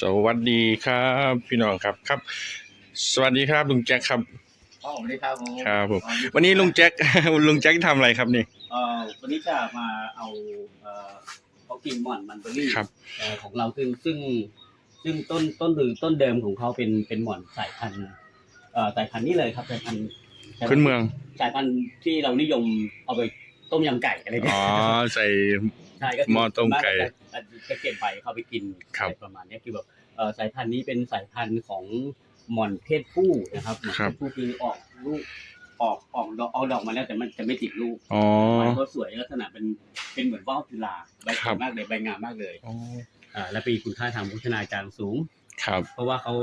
สวัสดีครับพี่น้องครับครับ สวัสดีครับลุงแจ็คครับอ๋อสวัสดีครับผมครับผมวันนี้ลุงแจ็คลุงแจ็คทำอะไรครับนี่เอ่อวันนี้จะมาเอาเอ่อเขากินหม่อนมันเบอรี่ครับ เอ่อของเราซึ่งซึ่งซึ่งต้นต้นหรือต้นเดิมของเขาเป็นเป็นหม่อนสายพันธุ์เอ่อสายพันธุ์นี้เลยครับสายพันธุ์ขึ้นเมือง สายพันธุ์ที่เรานิยมเอาไป ต้มยำไก่อะไรเงี้อ๋ยอใส่ ใช่ก็คืหม้อต้มไก่จะจะเก็บไปเขาไปกินครับอะไรประมาณเนี้ยคือแบบเอ่อสายพันธุ์นี้เป็นสายพันธุ์ของหม่อนเพศผู้นะครับหม่อนครัเพบ ศผู้คือออกลูกออกออกดอกเอาดอกมาแล้วแต่มันจะไม่ติดลูกอ๋อใบเขาสวยลักษณะเป็นเป็นเหมือนว่าวจุฬาใบสครัวยบ มากเลยใบงามมากเลยอ๋ออ่าและปีคุณค่าทางโภชนาการสูง ครับ เพราะว่าเขา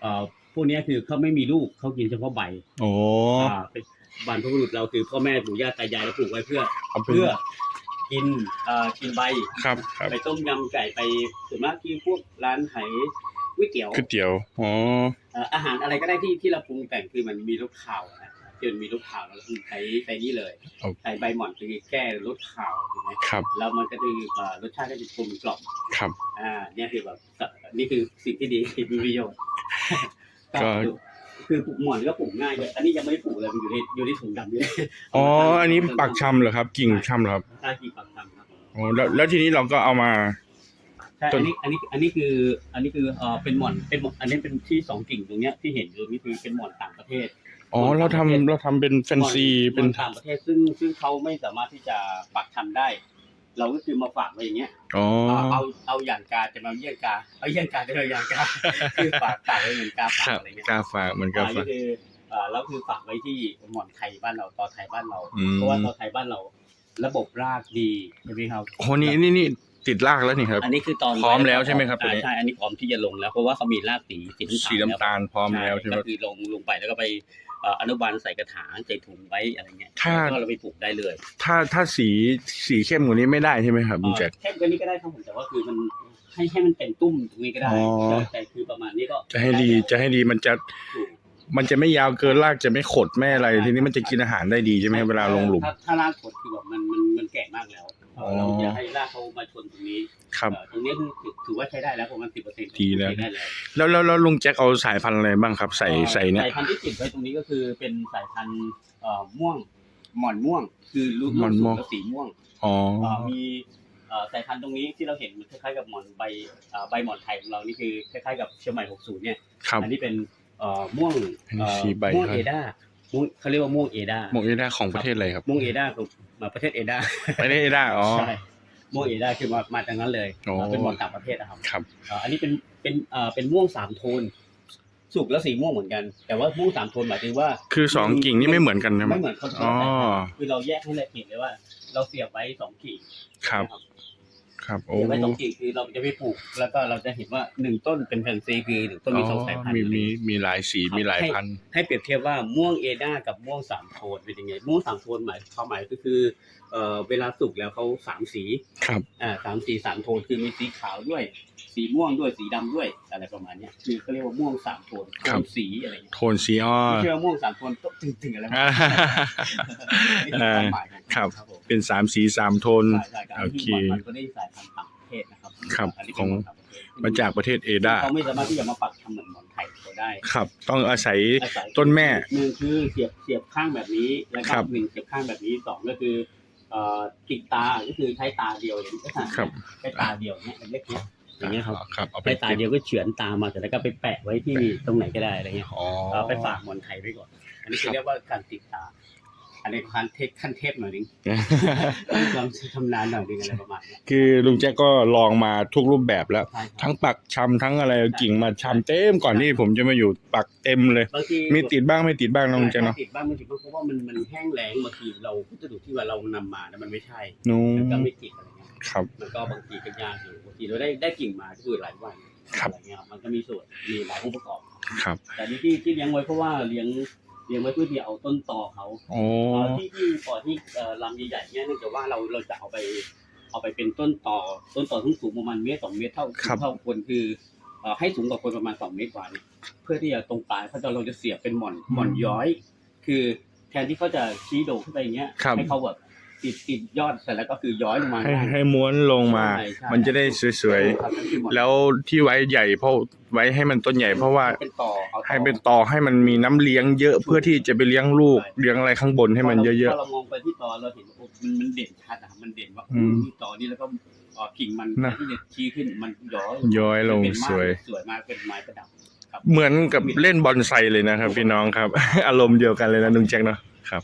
เอ่อพวกเนี้ยคือเขาไม่มีลูกเขากินเฉพาะใบโอ้ อ่าเป็น บรรพบุรุษเราคือพ่อแม่ปู่ย่าตายายเราปลูกไว้เพื่อ เอาไปเพื่อกินเอ่อกินใบ ครับครับไปต้มยำไก่ไปส่วนมากที่พวกร้านไหก๋วยเตี๋ยวก๋วยเตี๋ยวอ๋อเอ่ออาหารอะไรก็ได้ที่ที่เราปรุงแต่งคือมันมีรสข่าวนะที่มันมีรสข่าวแล้วคือใช้ใช้นี่เลยใช้ใบหม่อนคือแก้รสข่าวถูกไหมครับแล้วมันก็คือเอ่อรสชาติก็จะกลมกล่อมครับ อ่าเนี่ยคือแบบนี่คือสิ่งที่ดีมีประโยชน์ก็คื อปลูกหมอนก็ปลูกง่ายเลยอันนี้ยังไม่ได้ปลูกเลยมันอยู่ในอยู่ในถุงดำอยู่เลยอ๋อ อันนี้ปักชำเหรอครับ กิ่งชำเหรอครับใช่กิ่งปักชำครับอ๋อแล้วแล้วทีนี้เราก็เอามาใช่ต้อันนนี้อันนี้อันนี้คืออันนี้คือเอ่อเป็นหมอนเป็นหมอนอันนี้เป็นที่สองกิ่งตรงเนี้ยที่เห็นอยู่นี่คือเป็นหมอนต่างประเทศอ๋อเราทำเราทำเป็นแฟนซีหเป็นมอนต่างประเทศซึ่งซึ่งเขาไม่สามารถที่จะปักชำได้ เราก็คือมาฝากไว้อย่างเงี้ยอ๋อเอาเอาเอาอย่างกาจะมาเยี่ยงกาเอาเยี่ยงกาจะมาอย่างกาคือฝากฝากไว้เหมือนกาคฝารักบอะไรเงี้ยกล้าฝากเหมือนกล้าอ่าฝานี่กคือเอ่อแล้วคือฝากไว้ที่หมอนไทยบ้านเราต่อไทยบ้านเราอืมเพราะว่าต่อไทยบ้านเรา ระบบรากดีใช่ไหมครับโอ้นี่นี่นี่ติดรากแล้วนี่ครับ อันนี้คือตอนพร้อมแล้วใช่ไหมครับตัวอ่านี้ใช่ อันนี้พร้อมที่จะลงแล้วเพราะว่าเขามีรากสีสีสีน้ำตาลพร้อมแล้วใช่ไหมก็คือลงลงไปแล้วก็ไปเอ่ออนุบาลใส่กระถางใส่ถุงไว้อะไรเงี้ยถ้า แล้วก็เราไปปลูกได้เลยถ้าถ้าสีสีเข้มกว่านี้ไม่ได้ใช่ไหมครับลุงแจ็คเอ่อแค่ตัวนี้ก็ได้ครับผมแต่ว่าคือมันให้ให้มันเป็นตุ้มตรงนี้ก็ได้อ๋อแต่แต่คือประมาณนี้ก็จะให้ดีจะให้ดีมันจะถูก มันจะไม่ยาวเกินรากจะไม่ขดไม่อะไร ทีนี้มันจะกินอาหารได้ดีใช่ไหมครับเวลาลงหลุม ถ้าถ้ารากกดคือแบบมันมันมันแก่มากแล้วอ๋อ เราจะให้รากเขามาชนตรงนี้ครับเอ่อตรงนี้คือถือถือว่าใช้ได้แล้วประมาณสิบเปอร์เซ็นต์ดีแล้วได้แล้ว แล้วแล้วแล้วลุงแจ็คเอาสายพันธุ์อะไรบ้างครับ ใส่ใส่เนี่ยสายพันธุ์ที่ติดไว้ตรงนี้ก็คือเป็นสายพันธุ์เอ่อม่วงหมอนม่วง คือลูกหม่อนม่วงลูกสีม่วงอ๋อเอ่อมีเอ่อสายพันธุ์ตรงนี้ที่เราเห็นมันคล้ายๆกับหมอนใบเอ่อใบหมอนไทยของเรานี่คือคล้ายๆกับเชียงใหม่60เนี่ยครับอันนี้เป็นเอ่อม่วงอันนี้เอ่อสีใบม่วงครับเอดา ม่วงเขาเรียกว่าม่วงเอดาหมวกเอด้าของประเทศอะไรครับม่วงเอดาคือมาประเทศเอดาประเทศเอด้าอ๋อ ใช่ม่วงเอดาคือมามาจากนั้นเลยโอ้เป็นหมอนต่างประเทศนะครับครับเอ่ออันนี้เป็นเป็นเอ่อเป็นม่วงสามโทน สุกแล้วสีม่วงเหมือนกัน แต่ว่าม่วงสามโทนหมายถึงว่าคือสองกิ่งนี่ไม่เหมือนกันใช่ไหมไม่เหมือนคนอ๋อคือเราแยกให้ละเอียดเลยว่า เราเสียบไว้สองกิ่ง ครับ นะครับ โอ้เสียบไว้สองกิ่งคือเราจะไปปลูก แล้วก็เราจะเห็นว่าหนึ่งต้นเป็นแผ่นซีคือหนึ่งต้นมีสองสายพันธุ์มีมีมีหลายสีครับมีหลายพันธุ์ให้เปรียบเทียบว่าม่วงเอดากับม่วงสามโทนเป็นยังไงม่วงสามโทนหมายความหมายก็คือเอ่อเวลาสุกแล้วเขาสามสีครับอ่าสามสีสามโทนคือมีสีขาวด้วย สีม่วงด้วยสีดำด้วยอะไรประมาณเนี้ยคือเขาเรียกว่าม่วงสามโทนโทนสีอะไรอย่างเงี้ยโทนสีอ้อ ไม่ใช่ว่าม่วงสามโทนต้องถึงๆอะไรอ่านี่คือความหมายของครับ ครับผมเป็นสามสีสามโทน ใช่ใช่ครับโอเคที่มันก็ได้สายพันธุ์ต่างประเทศนะครับครับนนี้ของเป็นต่างประเทศมาจากประเทศเอด้าเขาไม่สามารถที่จะมาปักทำเหมือนหมอนไทยเขาได้ ครับ ต้องอาศัย อาศัยต้นแม่หนึ่งคือเสียบเสียบข้างแบบนี้แล้วก็ครับหนึ่งเสียบข้างแบบนี้สองก็คือเอ่อติดตาก็คือใช้ตาเดียวอย่างนี้ครับ ใช้ตาเดียวเนี่ยเล็กๆเนี่ย อย่างเงี้ยครับครับเอาไปใช้ตาเดียวก็เฉือนตามาเสร็จแล้วก็ไปแปะไว้ที่ตรงไหนก็ได้อะไรเงี้ยอ๋อเอาไปฝากหมอนไทยไว้ก่อน อันนี้ครัคือบเรียกว่าการติดตาอันนี้ขั้นเทพขั้นเทพหน่อยนึงต้องความชำนาญหน่อยนึงอะไรประมาณเนี้ยคือลุงแจ็คก็ลองมาทุกรูปแบบแล้วใช่ครับทั้งปักชำทั้งอะไรกิ่งมาชำเต็มก่อนที่ผมจะมาอยู่ปักเต็มเลยบางทีมีติดบ้างไม่ติดบ้างนะลุงแจ็คเนาะติดบ้างไม่ติดบ้างเพราะว่ามันมันแห้งแล้งบางทีเราวัสดุที่ว่าเรานำมาเนี่ยมันไม่ใช่นู้มันก็ไม่ติดอะไรเงี้ยครับมันก็บางทีก็ยากอยู่บาง ทีเราได้ได้กิ่งมาก็คือหลายวันครับอะไรเงี้ยมันก็มีส่วนมีหลายองค์ประกอบ ครับ แต่นี่ที่ที่เลี้ยงไว้เพราะว่าเลี้ยงเลี้ยงไว้เพื่อที่จะเอาต้นตอเขาโอ้เอ่อที่ที่ปอที่เอ่อลำใหญ่ๆเนี่ยเนื่องจากว่าเราเราจะเอาไป เอาไปเป็นต้นต่อต้นต่อที่สูงประมาณเมตรสองเมตรเท่าเท่าคนคือเอ่อให้สูงกว่าคนประมาณสองเมตรกว่าเนี่ยเพื่อที่จะตรงปลายเขาจะเราจะเสียบเป็นหม่อนหม่อนย้อย คือแทนที่เขาจะชี้โด่งขึ้นไปอย่างเงี้ยให้เขาแบบ ติดติดยอดเสร็จแล้วก็คือย้อยลงมาให้ข้างล่าง ให้ม้วนลงมา ใช่ใช่ มันจะได้สวยครับนั่นคือหมอนๆ แล้วที่ไว้ใหญ่เพราะไว้ให้มันต้นใหญ่เพราะว่าเป็นต่อเอาต่อให้เป็นต่อให้มันมีน้ำเลี้ยงเยอะเพื่อที่จะไปเลี้ยงลูกเลี้ยงอะไรข้างบนให้มันเยอะ พอเรามองไปที่ตอเราเห็นโอ้มันมันเด่นชัดอะมันเด่นว่าอืมนี่ตอนี่แล้วก็เอ่อกิ่งมันนะที่เด็ดชี้ขึ้นมันย้อยๆย้อยลงเป็นไม้สวย สวยมากเป็นไม้ประดับครับเหมือนกับเล่นบอนไซเลยนะครับ พี่น้องครับ อารมณ์เดียวกันเลยนะลุงแจ็คเนาะ ครับ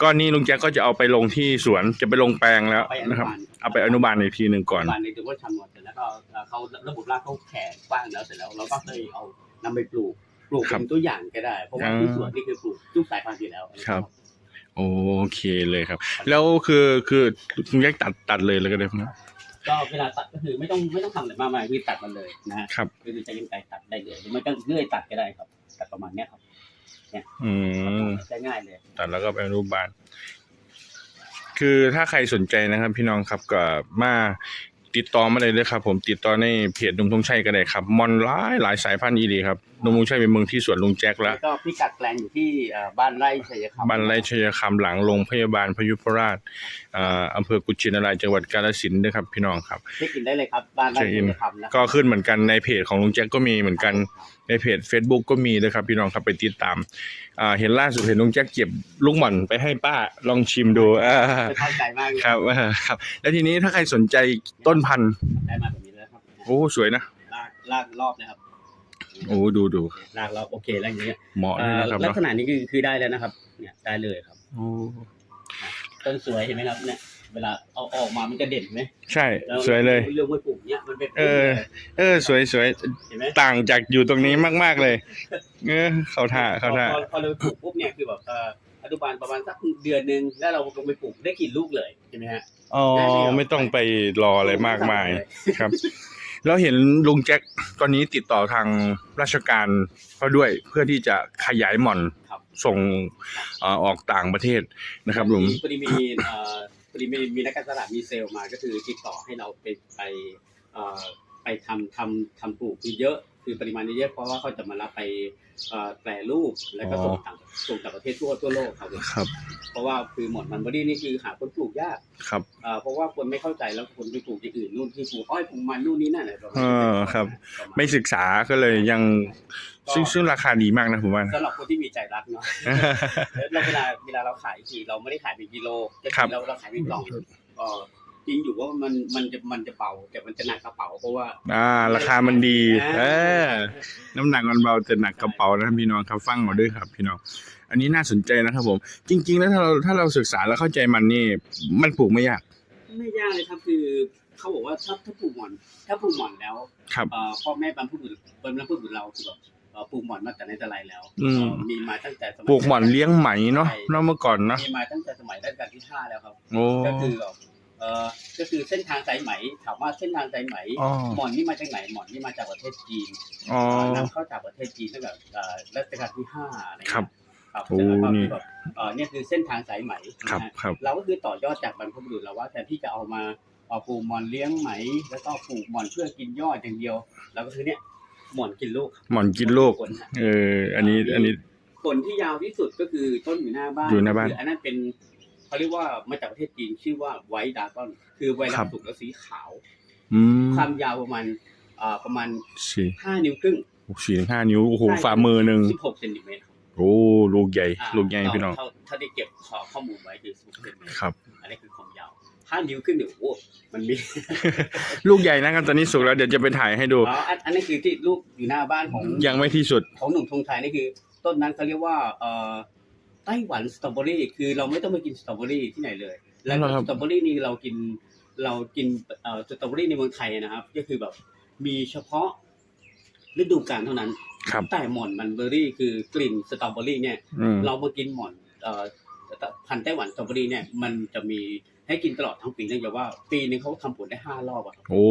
ก็นี่ลุงแจ็คก็จะเอาไปลงที่สวนจะไปลงแปลงแล้วไปอนุนะครับบาลเอาไปอนุบาลอีกทีหนึ่งก่อนบานในตัวว่าชำนวนเสร็จแล้วก็เอ่อเขาระบบรากเขาแข็งกว้างแล้วเสร็จแล้วเราก็เคยเอานำไปปลูกปลูกครับเป็นตัวอย่างก็ได้ เพราะว่าอ่าที่สวนนี่คือปลูกทุกสายพันธุ์อยู่แล้วครับโอเคเลยครับ แล้วคือคือลุงแจ็คตัดตัดเลยเลยก็ได้นะก็เวลาตัดก็คือไม่ต้องไม่ต้องทำอะไรมากมายคือตัดมันเลยนะฮะครับคือใช้ยังไงตัดได้เลยหรือไม่ก็เลื่อยตัดก็ได้ครับตัดประมาณเนี้ยครับ อืมใช้ง่ายเลยตัดแล้วก็ไปอนุบาลคือถ้าใครสนใจนะครับ พี่น้องครับก็มา ติดต่อมาเลยเลยครับ ผมติดต่อในเพจหนุ่มธงชัยก็ได้ครับมอนหลายหลายสายพันธุ์อีดีครับหนุ่มธงชัยเป็นเมืองที่สวนลุงแจ็คแล้แล้ววก็พิกัดแปลงอยู่ที่เอ่อบ้านไร่ชัยคำบ้านไร่ชัยคำหลังโรงพยาบาลพยุพราชอ่าอำเภอกุชินารายจังหวัดกาฬสินธุ์ด้วยครับ พี่น้องครับ เช็คอินได้เลยครับ บ้านไร่เช็คอิชัน ยคำนะก็ขึ้นเหมือนกันในเพจของลุงแจ็คก็มีเหมือนกันในเพจ Facebook ก็มีนะครับ พี่น้องครับไปติดตามอ่าเห็นล่าสุดเห็นลุงแจ็คเก็บลูกหม่อนไปให้ป้าลองชิมดูอ่าจะเข้าใจมากเลย ครับอ่าครับ แล้วทีนี้ถ้าใครสนใจต้นพันธุ์ได้มาแบบนี้แล้วครับโอ้สวยนะลากลากรอบนะครับโอ้ดูดูลากรอบโอเคแล้วอย่างเงี้ยเหมาะเอ่เลยอนะครับลักเนาะษณะนี้คือคือได้แล้วนะครับ เนี่ยได้เลยครับโอ้ต้นสวยเห็นไหมครับเนี่ยเวลาเอาออกมามันจะเด่นไหมใช่แวสวยเลยเรื่องไว้ปลูกเนี่ยมันเป็นเออ เออ สวยสวยเห็นไหมต่างจากอยู่ตรงนี้มาก ๆ เลยเออเขาท่าเขาท่าพอพอเราปลูกปุ๊บเนี่ยคือแบบเอ่ออนุบาลประมาณสักเดือนหนึ่งแล้วเราลงไปปลูกได้กินลูกเลยใช่ไหมฮะ อ๋อไม่ต้องไปรออะไรมากมายครับ แล้วเห็นลุงแจ็คตอนนี้ติดต่อทางราชการเขาด้วยเพื่อที่จะขยายหม่อนครับส่งเอ่อออกต่างประเทศนะครับลุงพอดีมีเอ่อพอดีมีมีนักการตลาดมีเซลล์มาก็คือติดต่อให้เราไปไปเอ่อไปทำทำทำปลูกคือเยอะ คือปริมาณเยอะเพราะว่าเขาจะมารับไปเอ่อแปรรูปแล้วก็ส่งต่างส่งต่างประเทศทั่วทั่วโลกครับครับ เพราะว่าคือหมอนมันบอดี้นี่คือหาคนปลูกยากครับเอ่อเพราะว่าคนไม่เข้าใจแล้วคนไปปลูกที่อื่นนู่นที่ปลูกอ้อยปลูกมันนู่นนี่นั่นอะไรประมาณเอนี้อครับประมาณไม่ศึกษาก็เลยยังก็ซึ่งซึ่งราคาดีมากนะผมว่านะสำหรับคนที่มีใจรักเนาะแล้วเวลาเวลาเราขายทีเราไม่ได้ขายเป็นกิโลแต่ครับเราเราขายเป็นกล่องเออ จริงอยู่ว่ามันมันจะมันจะเบาแต่มันจะหนักกระเป๋าเพราะว่า อ่า ราคามันดีอ่าเออ น้ำหนักมันเบาแต่หนักกระเป๋านะครับพี่น้องครับฟังมาด้วยครับ พี่น้อง อันนี้น่าสนใจนะครับผม จริง ๆ แล้วถ้าเราถ้าเราศึกษาแล้วเข้าใจมันนี่ มันปลูกไม่ยาก ไม่ยากเลยครับคือเขาบอกว่าถ้าถ้าปลูกหมอน ถ้าปลูกหมอนแล้วครับเอ่อพ่อแม่บรรพบุรุษบรรพบุรุษเราคือแบบเอ่อปลูกหมอนมาแต่ไหนแต่ไรแล้วอืมเอ่อมีมาตั้งแต่สมัยปลูกหม่อนเลี้ยงไหมเนาะเนาะเมื่อก่อนเนาะมีมาตั้งแต่สมัยรัชกาลที่ห้าแล้วครับโอ้ก็คือแบบ เอ่อก็คือเส้นทางสายไหมถามว่าเส้นทางสายไหมอ๋อ หมอนนี่มาจากไหนหมอนนี่มาจากประเทศจีนอ๋อ นำเข้าจากประเทศจีนตั้งแต่เอ่อรัชกาลที่ห้าอะไรเงี้ยครับครับโอ้เสร็จแล้วก็นี่คือแบบเอ่อเนี่ยคือเส้นทางสายไหมครับนะฮะครับ เราก็คือต่อยอดจากบรรพบุรุษเราว่าแทนที่จะเอามาเอาปลูกหมอนเลี้ยงไหม แล้วก็ปลูกหมอนเพื่อกินยอดอย่างเดียวเราก็คือเนี่ยหมอนกินลูกหม่อนกินลูกผลฮะเออ อันนี้อันนี้ ผลที่ยาวที่สุดก็คือต้นอยู่หน้าบ้านอยู่หน้าบ้าน คืออันนั้นเป็น เขาเรียกว่ามาจากประเทศจีนชื่อว่าไวท์ดากอน คือไวครัรัสบสุกแล้วสีขาว อืมความยาวประมาณอ่าประมาณสี่ห้านิ้วครึ่งหกสี่ถึงห้านิ้วโอ้โหฝ่ามือหนึ่งสิบหกเซนติเมตรครับโอ้ลูกใหญ่ อ่าลูกใหญ่พี่น้อง เท่าเท่าที่เก็บข้อข้อมูลไว้คือสิบหกเซนติเมตรครับ อันนี้คือความยาวห้านิ้วครึ่งเนี่ยโอ้โหมันมี ลูกใหญ่นะครับตอนนี้สุกแล้วเดี๋ยวจะไปถ่ายให้ดู อ๋ออันอันนี้คือที่ลูกอยู่หน้าบ้านของยังไม่ที่สุด ของหนุ่มธงชัยนี่คือ ต้นนั้นเขาเรียกว่าเอ่อ ไต้หวันสตรอเบอรี่คือเราไม่ต้องไปกินสตรอเบอรี่ที่ไหนเลย แล้วเหรอครับ สตรอเบอรี่นี่เรากินเรากินเอ่อสตรอเบอรี่ในเมืองไทยนะครับ ก็คือแบบมีเฉพาะฤดูกาลเท่านั้น ครับ แต่หม่อนมันเบอรี่คือกลิ่นสตรอเบอรี่เนี่ย อืม เรามากินหม่อนเอ่อพันธุ์ไต้หวันสตรอเบอรี่เนี่ยมันจะมีให้กินตลอดทั้งปีเนื่องจากว่าปีนึงเขาทำผลได้ห้ารอบอะครับโอ้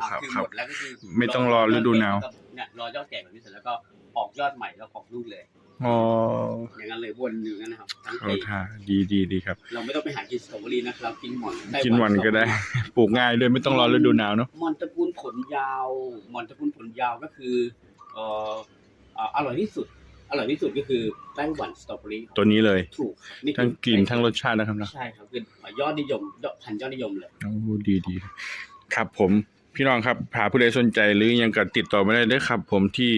อ่าครับคือครัหบ มดแล้วก็คือไม่ต้องรอฤดูหนาว เนี่ยรอยอดแก่แบบนี้เสร็จแล้วก็ออกยอดใหม่แล้วออกลูกเลย อ๋ออย่างนั้นเลยวนอยู่อย่างนั้นนะครับทั้งเอาปีท่าดีดีดีครับ เราไม่ต้องไปหากินสตรอเบอรี่นะเรากินหม่อนไต้กินวันก็ได้ ปลูกง่ายด้วยไม่ต้องรอฤดูหนาวเนาะหม่อนตระกูลผลยาวหม่อนตระกูลผลยาวก็คือเอ่อเอ่ออร่อยที่สุด อร่อยที่สุดก็คือไต้หวันสตรอเบอรี่ตัวนี้เลย ถูกนี่คือทั้งกลิ่นทั้งรสชาตินะครับเนาะใช่ครับคือยอดนิยมยอดพันธุ์ยอดนิยมเลย โอ้ดีดีครับผมพี่น้องครับหาผู้ใดสนใจหรือยังก็ติดต่อมาได้เลยครับ ผมที่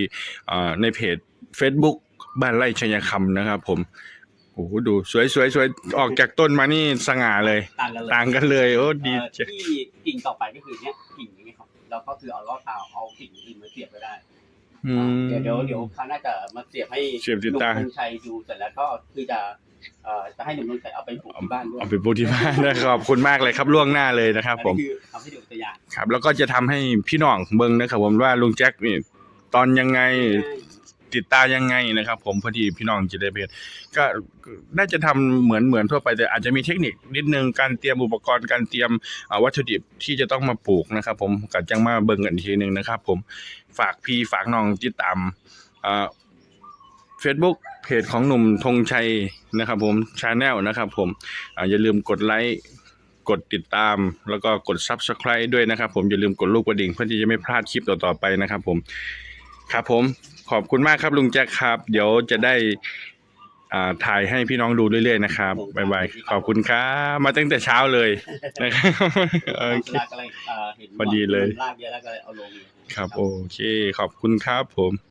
อ่าในเพจ Facebook บ้านไร่ชัยคำนะครับ ผมโอ้โหดูสวยสวยสวยออกจากต้นมานี่สง่าเลย ต่างกันเลยต่างกันเลยโอ้ดีเอ่อจังที่กิ่งต่อไปก็คือเนี้ยกิ่งนี้ครับแล้วก็คือเอาลอดตาเอากิ่งอื่นมาเสียบก็ได้อืม เดี๋ยวเดี๋ยวเดี๋ยวคราวหน้าจะมาเสียบให้เสียบติดหนุ่มตาธงชัยดูเสร็จแล้วก็คือจะเอ่อจะให้หนุ่มธงชัยเอาไปปลูกที่บ้านด้วยเอาไปปูที่บ้านนะขอบคุณมากเลยครับล่วงหน้าเลยนะครับ ผม อันนี้คือทำให้ดูตัวอย่างครับ แล้วก็จะทำให้พี่น้องเบิ่งนะครับ ผมว่าลุงแจ็คนี่ตอนยังไง ติดตายังไงนะครับ ผมพอดีพี่น้องจะได้เป็นก็น่าจะทำเหมือนเหมือนทั่วไปแต่อาจจะมีเทคนิคนิดนึงการเตรียมอุปกรณ์การเตรียมวัตถุดิบที่จะต้องมาปลูกนะครับ ผมกัจังมาเบิ่งกันทีหนึ่งนะครับ ผมฝากพี่ฝากน้องติดตามเฟซบุ๊กเพจของหนุ่มธงชัยนะครับ ผมชาแนลนะครับ ผมออย่าลืมกดไลค์กดติดตามแล้วก็กด Subscribe ด้วยนะครับ ผมอย่าลืมกดลูกกระดิ่งเพื่อที่จะไม่พลาดคลิปต่อๆไปนะครับ ผมครับผม ขอบคุณมากครับลุงแจ็คครับ เดี๋ยวจะได้อ่าถ่ายให้พี่น้องดูเรื่อยๆนะครับบ๊ายบายขอบคุณครับมาตั้งแต่เช้าเลยนะครับโอเค ลากอะไรเอ่อเห็นพอดีเลย ลากเยอะแล้วก็เลยเอาลงเลยครับ โอเค ขอบคุณครับผม